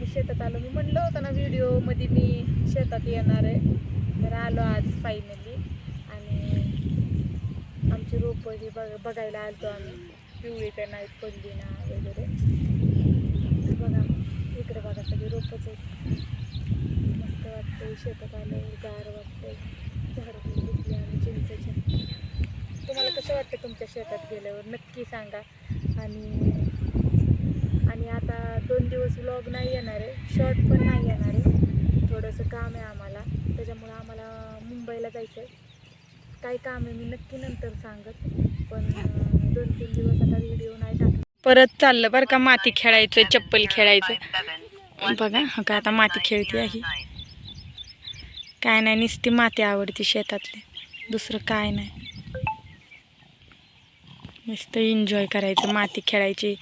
आम्ही शेतात आलो. मी म्हणलं होतं ना व्हिडिओमध्ये मी शेतात येणार आहे. तर आलो आज फायनली आणि आमची रोपं ही बघ बघायला आलतो आम्ही पिवळी तर नाही पडली ना वगैरे. बघा इकडे बघा सगळी रोपच आहेत. मस्त वाटतंय शेतात आलं गार वाटतंय. झाडं पण दिसली आम्ही चिंचेच्या. तुम्हाला कसं वाटतं तुमच्या शेतात गेल्यावर? नक्की सांगा. आणि आणि आता दोन दिवस व्लॉग नाही येणार आहे. शॉर्ट पण नाही येणार आहे. थोडंसं काम आहे आम्हाला. त्याच्यामुळं आम्हाला मुंबईला जायचं आहे काय काम आहे मी नक्की नंतर सांगत. पण दोन तीन दिवस आता व्हिडिओ नाही टाकला परत चाललं बरं का माती खेळायचं चप्पल खेळायचं बघा हा का आता माती खेळते आहे. काय नाही नुसती माती आवडते शेतातली. दुसरं काय नाही. नुसतं एन्जॉय करायचं माती खेळायची.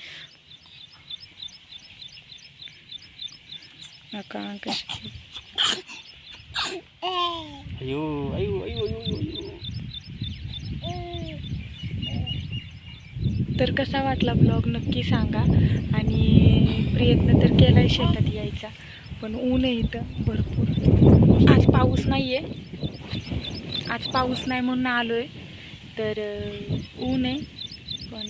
नका कशी अयो अयो अयो अयो अयो तर कसा वाटला ब्लॉग नक्की सांगा. आणि प्रयत्न तर केला आहे शेतात यायचा पण ऊन आहे इथं भरपूर. आज पाऊस नाही आहे आज पाऊस नाही म्हणून आलो आहे तर ऊन आहे पण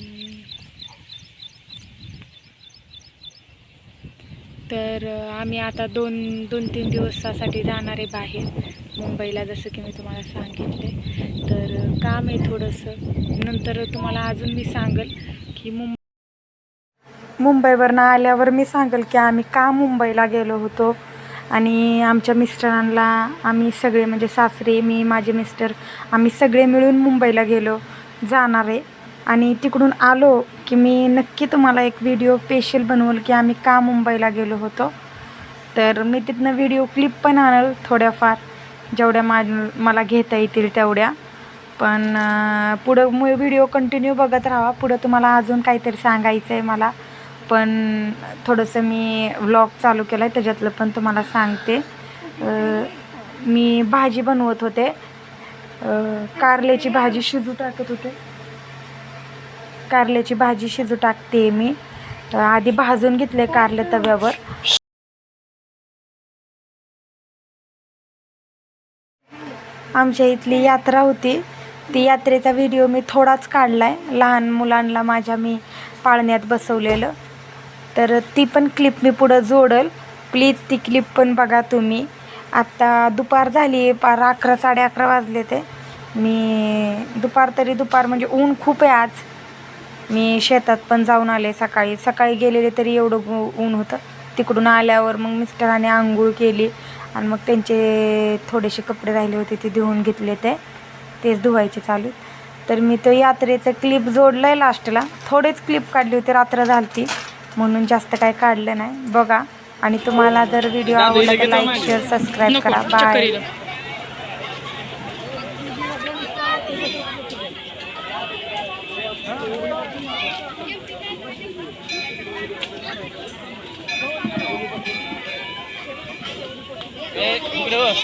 तर आम्ही आता दोन दोन तीन दिवसासाठी जाणार आहे बाहेर मुंबईला जसं की मी तुम्हाला सांगितले तर काम आहे थोडंसं. नंतर तुम्हाला अजून मी सांगेल की मुंबई मुंबईवरनं आल्यावर मी सांगेल की आम्ही का मुंबईला गेलो होतो. आणि आमच्या मिस्टरांना आम्ही सगळे म्हणजे सासरे मी माझे मिस्टर आम्ही सगळे मिळून मुंबईला गेलो. जाणार आहे. आणि तिकडून आलो की मी नक्की तुम्हाला एक व्हिडिओ स्पेशल बनवल की आम्ही का मुंबईला गेलो होतो. तर मी तिथनं व्हिडिओ क्लिप पण आणल थोड्याफार. जेवढ्या मा मला घेता येतील तेवढ्या. पण पुढं मग व्हिडिओ कंटिन्यू बघत राहा. पुढं तुम्हाला अजून काहीतरी सांगायचं आहे मला. पण थोडंसं मी व्लॉग चालू केला आहे त्याच्यातलं पण तुम्हाला सांगते. मी भाजी बनवत होते. कारल्याची भाजी शिजू टाकत होते. कारल्याची भाजी शिजू टाकते मी. आधी भाजून घेतले कारले तव्यावर. आमच्या इथली यात्रा होती. ती यात्रेचा व्हिडिओ मी थोडाच काढला आहे लहान मुलांना माझ्या मी पाळण्यात बसवलेलं. तर ती पण क्लिप मी पुढं जोडल. प्लीज ती क्लिप पण बघा तुम्ही. आत्ता दुपार झाली पार अकरा साडे अकरा वाजले ते. मी दुपार तरी दुपार म्हणजे ऊन खूप आहे आज. मी शेतात पण जाऊन आले सकाळी. सकाळी गेलेले तरी एवढं ऊन होतं. तिकडून आल्यावर मग मिस्टराने आंघोळ केली आणि मग त्यांचे थोडेसे कपडे राहिले होते ते धुवून घेतले ते. तेच धुवायचे चालू. तर मी तो यात्रेचं क्लिप जोडलं आहे लास्टला थोडेच क्लिप काढली होती रात्र झालती. म्हणून जास्त काय काढलं नाही. बघा. आणि तुम्हाला जर व्हिडिओ आवडला तर लाईक शेअर सबस्क्राईब करा. बाय ए इकडे बघ.